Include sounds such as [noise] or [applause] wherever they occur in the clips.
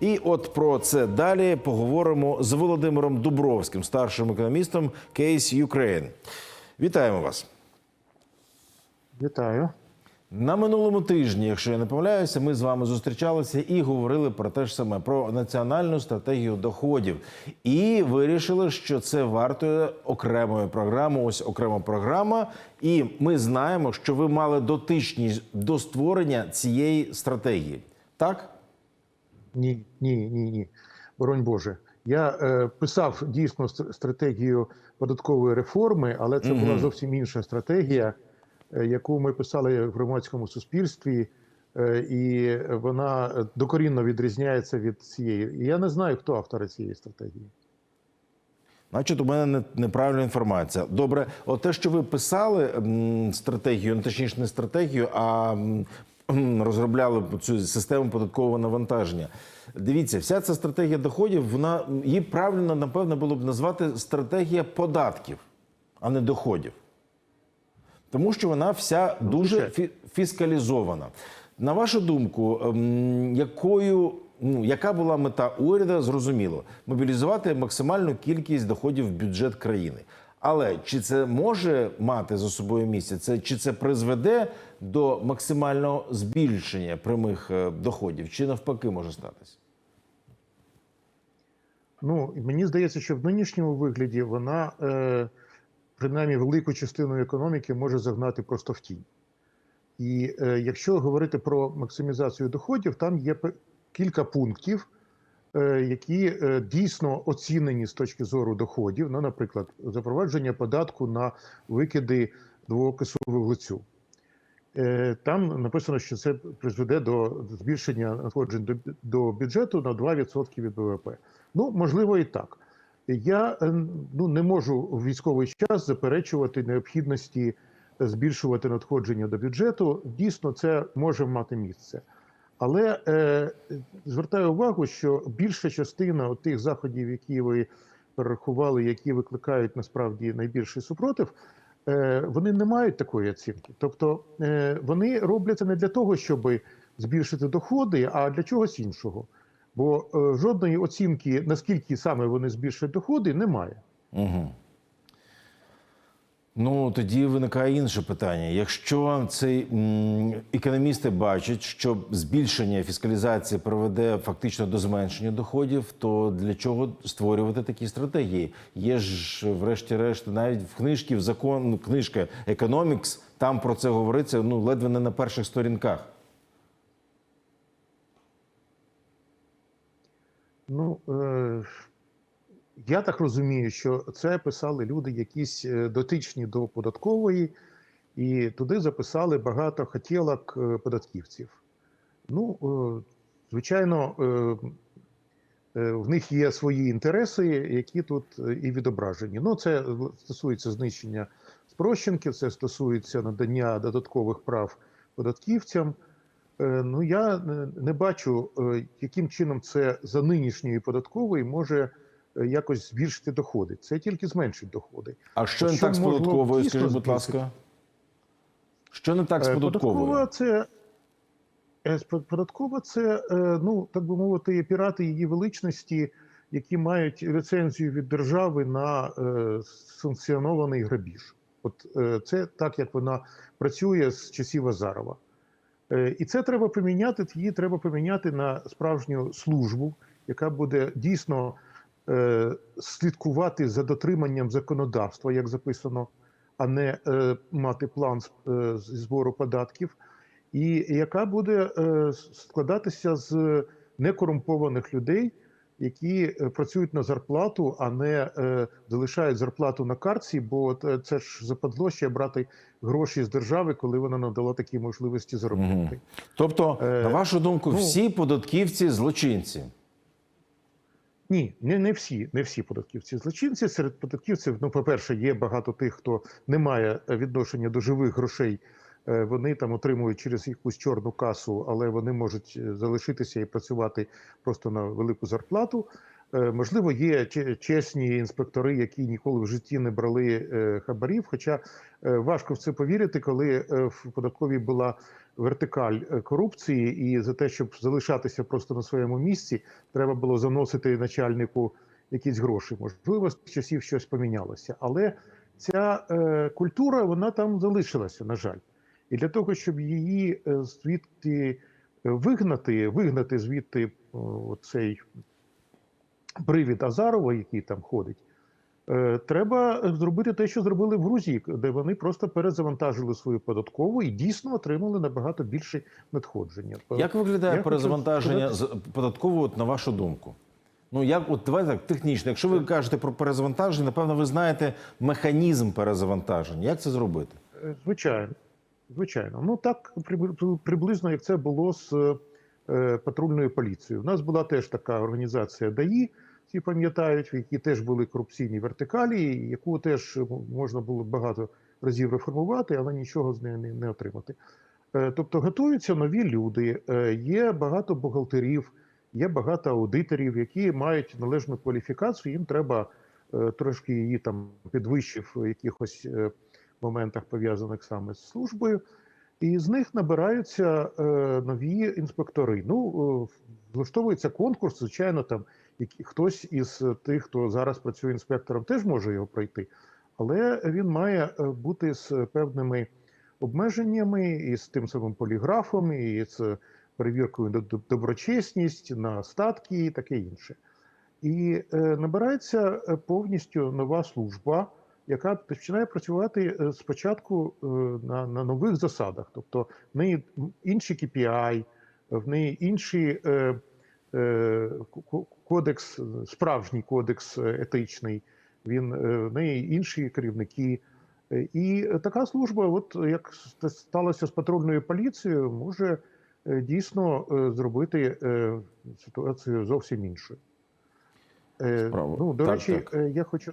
І от про це далі поговоримо з Володимиром Дубровським, старшим економістом Case Ukraine. Вітаємо вас. Вітаю. На минулому тижні, якщо я не помиляюся, ми з вами зустрічалися і говорили про те ж саме про національну стратегію доходів. І вирішили, що це вартує окремої програми. Ось окрема програма. І ми знаємо, що ви мали дотичність до створення цієї стратегії. Так? Ні, ні, ні, ні. Боронь Боже. Я е, писав дійсно стратегію податкової реформи, але це була зовсім інша стратегія, е, яку ми писали в громадському суспільстві, е, і вона докорінно відрізняється від цієї. І я не знаю, хто автори цієї стратегії. Значить, у мене неправильна інформація. Добре, от те, що ви писали стратегію, ну, точніше, не стратегію, а розробляли цю систему податкового навантаження. Дивіться, вся ця стратегія доходів, вона її правильно, напевно, було б назвати стратегія податків, а не доходів. Тому що вона вся дуже фі- фіскалізована. На вашу думку, ем, якою ну яка була мета уряду, зрозуміло, мобілізувати максимальну кількість доходів в бюджет країни. Але чи це може мати за собою місце? Це чи це призведе до максимального збільшення прямих е, доходів, чи навпаки може статись? Ну, мені здається, що в нинішньому вигляді вона, е, принаймні, велику частину економіки може загнати просто в тінь. І е, якщо говорити про максимізацію доходів, там є кілька пунктів, які е, дійсно оцінені з точки зору доходів. Ну, наприклад, запровадження податку на викиди двоокису вуглецю. Е, Там написано, що це призведе до збільшення надходжень до, бюджету на 2% від ВВП. Ну, можливо, і так. Я е, ну, не можу в військовий час заперечувати необхідності збільшувати надходження до бюджету. Дійсно, це може мати місце. Але е, звертаю увагу, що більша частина тих заходів, які ви перерахували, які викликають насправді найбільший супротив, е, вони не мають такої оцінки. Тобто е, вони робляться не для того, щоб збільшити доходи, а для чогось іншого. Бо е, жодної оцінки, наскільки саме вони збільшать доходи, немає. Угу. Ну тоді виникає інше питання. Якщо цей економісти бачать, що збільшення фіскалізації приведе фактично до зменшення доходів, то для чого створювати такі стратегії? Є ж, врешті-решт, навіть в книжці в закон, ну, книжка Economics, там про це говориться ну ледве не на перших сторінках. Ну е, я так розумію, що це писали люди, якісь е, дотичні до податкової, і туди записали багато хотілок е, податківців. Ну, е, звичайно, в них є свої інтереси, які тут і відображені. Ну, це стосується знищення спрощенків, це стосується надання додаткових прав податківцям. Ну, я не- бачу, яким чином це за нинішньої податкової може якось збільшити доходи. Це тільки зменшить доходи. А що не так з податковою? Скажіть, будь ласка, що не так з Е, податковою? Податкова це е, податкова це, е, ну так би мовити, пірати її величності, які мають ліцензію від держави на е, санкціонований грабіж. От е, це так, як вона працює з часів Азарова. Е, І це треба поміняти. Її треба поміняти на справжню службу, яка буде дійсно е, слідкувати за дотриманням законодавства, як записано, а не е, мати план е, зі збору податків, і яка буде е, складатися з некорумпованих людей, які е, працюють на зарплату, а не е, залишають зарплату на картці, бо е, це ж западло ще брати гроші з держави, коли вона надала такі можливості заробити. Тобто, Е, на вашу думку, ну- всі податківці злочинці. Ні, не, не всі, не всі податківці злочинці. Серед податківців, ну, по-перше, є багато тих, хто не має е, відношення до живих грошей. Е, Вони там отримують через якусь чорну касу, але вони можуть е, залишитися і працювати просто на велику зарплату. Можливо, є чесні інспектори, які ніколи в житті не брали хабарів. Хоча важко в це повірити, коли в податковій була вертикаль е, корупції, і за те, щоб залишатися просто на своєму місці, треба було заносити начальнику якісь гроші. Можливо, з часів щось помінялося, але ця е, культура вона там залишилася, на жаль. І для того, щоб її е, звідти е, вигнати, вигнати звідти о, цей привід Азарова, який там ходить, треба зробити те, що зробили в Грузії, де вони просто перезавантажили свою податкову і дійсно отримали набагато більше надходження. Як виглядає Я перезавантаження сказати- податкового, на вашу думку? Ну як от давайте так технічно. Якщо ви кажете про перезавантаження, напевно, ви знаєте механізм перезавантаження. Як це зробити? Е, Звичайно, звичайно. Ну так приб- приблизно як це було з е, патрульною поліцією. У нас була теж така організація ДАІ, всі пам'ятають, в якій теж були корупційні вертикалі, яку теж можна було багато разів реформувати, але нічого з неї не, отримати. Е, Тобто готуються нові люди, е, є багато бухгалтерів, є багато аудиторів, які мають належну кваліфікацію. Їм треба е, трошки її там підвищив в якихось е, моментах, пов'язаних саме з службою. І з них набираються е, нові інспектори. Ну, е, влаштовується конкурс, звичайно, там які, хтось із тих, хто зараз працює інспектором, теж може його пройти, але він має е, бути з певними обмеженнями, і з тим самим поліграфом, і з перевіркою на доброчесність, на статки і таке інше. І е, набирається е, повністю нова служба, яка починає працювати спочатку на, на нових засадах. Тобто в неї інші KPI, в неї інші кодекс, справжній кодекс е, етичний, він, е, в неї інші керівники. Е, І така служба, от як сталося з патрульною поліцією, може е, дійсно е, зробити е, ситуацію зовсім іншою. Е, Справа. Ну, до Так, речі, так. е, я хочу,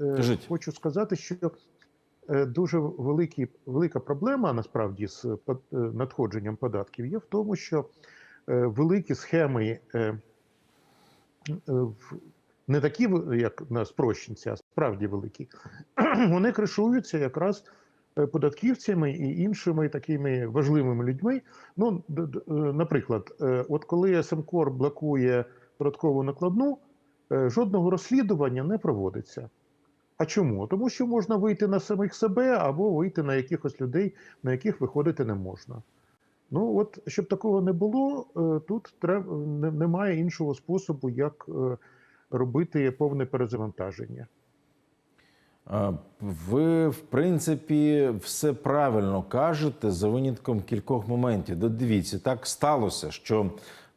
е, Кажіть. хочу сказати, що е, дуже великі, велика проблема насправді з е, надходженням податків є в тому, що е, великі схеми е, е, не такі, як на спрощенці, а справді великі, [clears throat] вони кришуються якраз е, податківцями і іншими такими важливими людьми. Ну, е, наприклад, е, от коли СМКОР блокує податкову накладну, е, жодного розслідування не проводиться. А чому? Тому що можна вийти на самих себе або вийти на якихось людей, на яких виходити не можна. Ну от щоб такого не було, е, тут треба немає іншого способу, як е, робити повне перезавантаження. Ви, в принципі, все правильно кажете за винятком кількох моментів. Дивіться, так сталося, що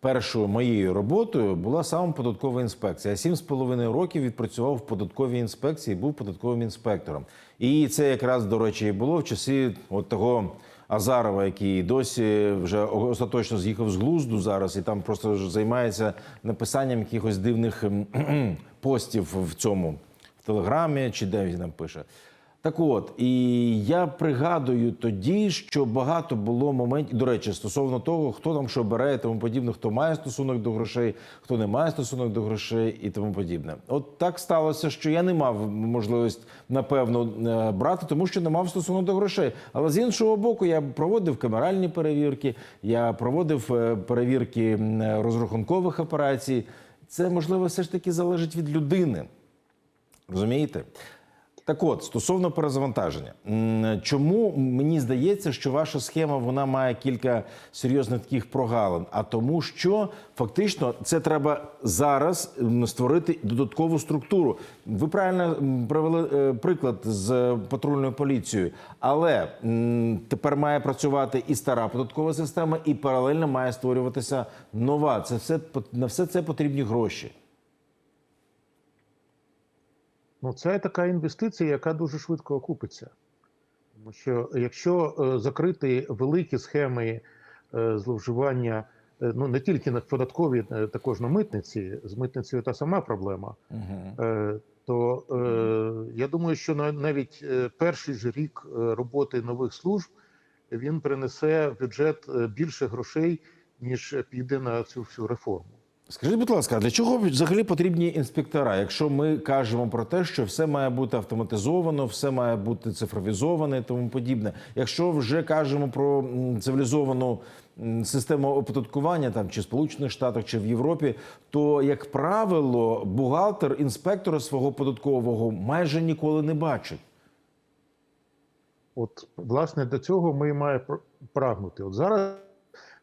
першою моєю роботою була саме податкова інспекція. Я сім з половиною років відпрацював в податковій інспекції, був податковим інспектором. І це якраз, до речі, і було в часі от того Азарова, який досі вже остаточно з'їхав з глузду зараз, і там просто займається написанням якихось дивних постів в цьому в Телеграмі чи де він там пише. Так от, і я пригадую тоді, що багато було моментів, до речі, стосовно того, хто там що бере і тому подібне, хто має стосунок до грошей, хто не має стосунок до грошей і тому подібне. От так сталося, що я не мав можливість, напевно, е, брати, тому що не мав стосунок до грошей. Але з іншого боку, я проводив камеральні перевірки, я проводив е, перевірки розрахункових операцій. Це можливо все ж таки залежить від людини. Розумієте? Так от, стосовно перезавантаження, чому мені здається, що ваша схема вона має кілька серйозних таких прогалин? А тому, що фактично це треба зараз створити додаткову структуру. Ви правильно привели е, приклад з патрульною поліцією, але тепер має працювати і стара податкова система, і паралельно має створюватися нова. Це все на все це потрібні гроші. Ну, це така інвестиція, яка дуже швидко окупиться. Тому що якщо е, закрити великі схеми е, зловживання, е, ну не тільки на податкові, також на митниці, з митницею та сама проблема, то я думаю, що на- навіть перший же рік роботи нових служб він принесе в бюджет більше грошей, ніж піде на цю всю реформу. Скажіть, будь ласка, для чого взагалі потрібні інспектора? Якщо ми кажемо про те, що все має бути автоматизовано, все має бути цифровізоване і тому подібне. Якщо вже кажемо про цивілізовану систему оподаткування там чи в Сполучених Штатах, чи в Європі, то як правило, бухгалтер інспектора свого податкового майже ніколи не бачить. От, власне, до цього ми маємо прагнути. От зараз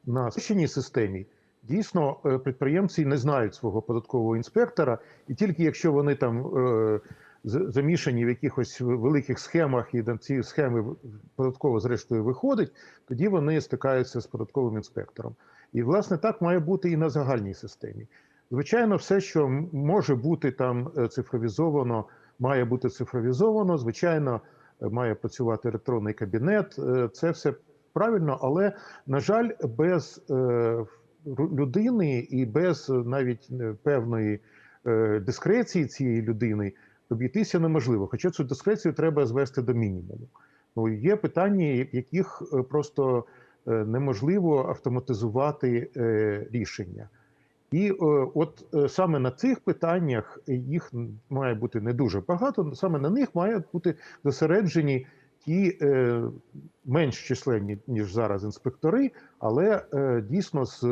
на спрощеній системі дійсно е, підприємці не знають свого податкового інспектора, і тільки якщо вони там е, замішані в якихось великих схемах, і на ці схеми податково зрештою виходить, тоді вони стикаються з податковим інспектором. І власне так має бути і на загальній системі. Звичайно, все, що може бути там е, цифровізовано, має бути цифровізовано. Звичайно, має працювати електронний кабінет. Це все правильно, але на жаль, без людини і без навіть е, певної е, дискреції цієї людини обійтися неможливо. Хоча цю дискрецію треба звести до мінімуму. Ну, є питання, яких е, просто неможливо автоматизувати рішення. І от саме на цих питаннях їх має бути не дуже багато. Саме на них мають бути зосереджені ті е, менш численні ніж зараз інспектори, але е, дійсно з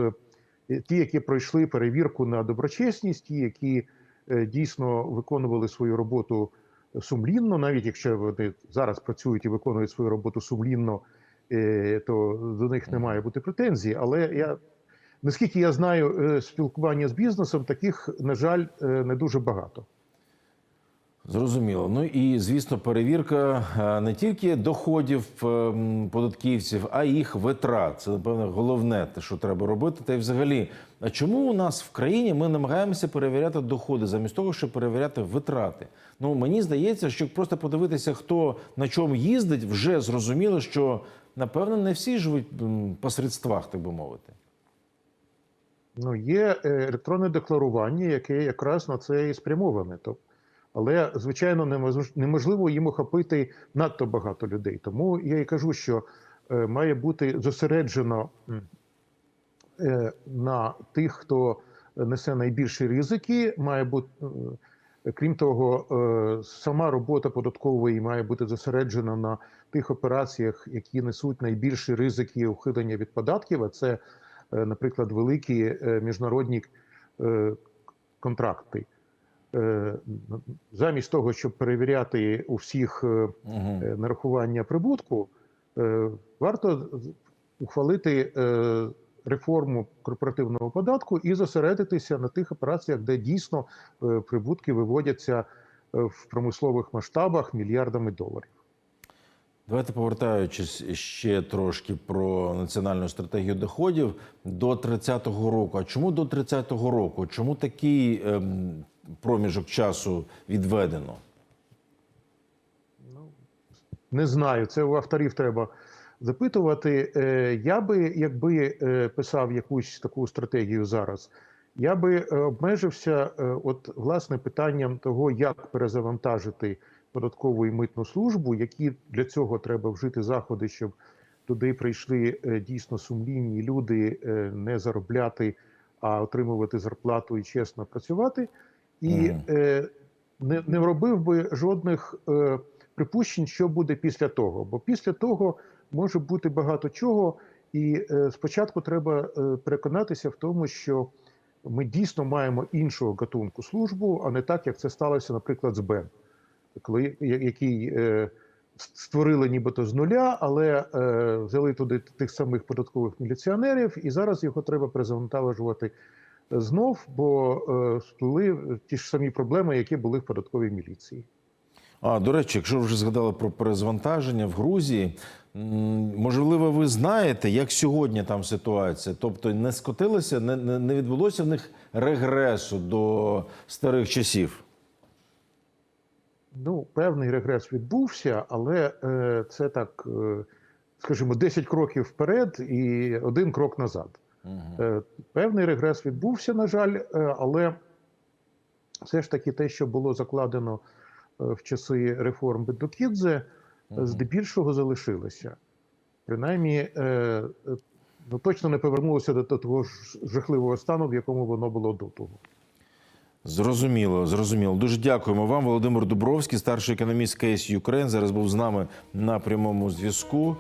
е, ті, які пройшли перевірку на доброчесність, ті, які е, дійсно виконували свою роботу сумлінно, навіть якщо вони зараз працюють і виконують свою роботу сумлінно, е, то до них не має бути претензій. Але я наскільки я знаю е, спілкування з бізнесом, таких, на жаль, е, не дуже багато. Зрозуміло. Ну і звісно, перевірка е, не тільки доходів е, податківців, а їх витрат. Це напевно головне, те, що треба робити. Та й взагалі, а чому у нас в країні ми намагаємося перевіряти доходи замість того, щоб перевіряти витрати? Ну мені здається, що просто подивитися, хто на чому їздить, вже зрозуміло, що напевно не всі живуть по средствах, так би мовити. Ну, є е, електронне декларування, яке якраз на це і спрямоване. Тобто, але, звичайно, немож- неможливо їм охопити надто багато людей. Тому я і кажу, що е, має бути зосереджено е, на тих, хто несе найбільші ризики. Має бути, е, крім того, е, сама робота податкової має бути зосереджена на тих операціях, які несуть найбільші ризики ухилення від податків. А це е, наприклад, великі е, міжнародні е, контракти. Е, Замість того, щоб перевіряти у всіх е, Угу. е, нарахування прибутку, варто ухвалити реформу корпоративного податку і зосередитися на тих операціях, де дійсно прибутки виводяться в промислових масштабах мільярдами доларів. Давайте повертаючись ще трошки про національну стратегію доходів до 30-го року. А чому до 30-го року? Чому такий ем, проміжок часу відведено? Не знаю, це у авторів треба запитувати. Е, Я би, якби е, писав якусь таку стратегію зараз, я би е, обмежився от власне питанням того, як перезавантажити податкову і митну службу, які для цього треба вжити заходи, щоб туди прийшли дійсно сумлінні люди, не заробляти, а отримувати зарплату і чесно працювати. І е, не, не робив би жодних е, припущень, що буде після того. Бо після того може бути багато чого, і е, спочатку треба е, переконатися в тому, що ми дійсно маємо іншого гатунку службу, а не так, як це сталося, наприклад, з БЕМ, коли який е, створили нібито з нуля, але е, взяли туди тих самих податкових міліціонерів, і зараз його треба перезавантажувати знов, бо е, сплили ті ж самі проблеми, які були в податковій міліції. А до речі, якщо вже згадали про перезвантаження в Грузії, можливо, ви знаєте, як сьогодні там ситуація? Тобто не скотилося, не, не відбулося в них регресу до старих часів. Ну, певний регрес відбувся, але е, це так, е, скажімо, 10 кроків вперед і один крок назад. Угу. Певний регрес відбувся, на жаль, е, але все ж таки те, що було закладено е, в часи реформ Бендукідзе, Мгм. здебільшого залишилося. Принаймні, ну точно не повернулося до того ж жахливого стану, в якому воно було до того. Зрозуміло, зрозуміло. Дуже дякуємо вам, Володимир Дубровський, старший економіст Кейс Юкрейн. Зараз був з нами на прямому зв'язку.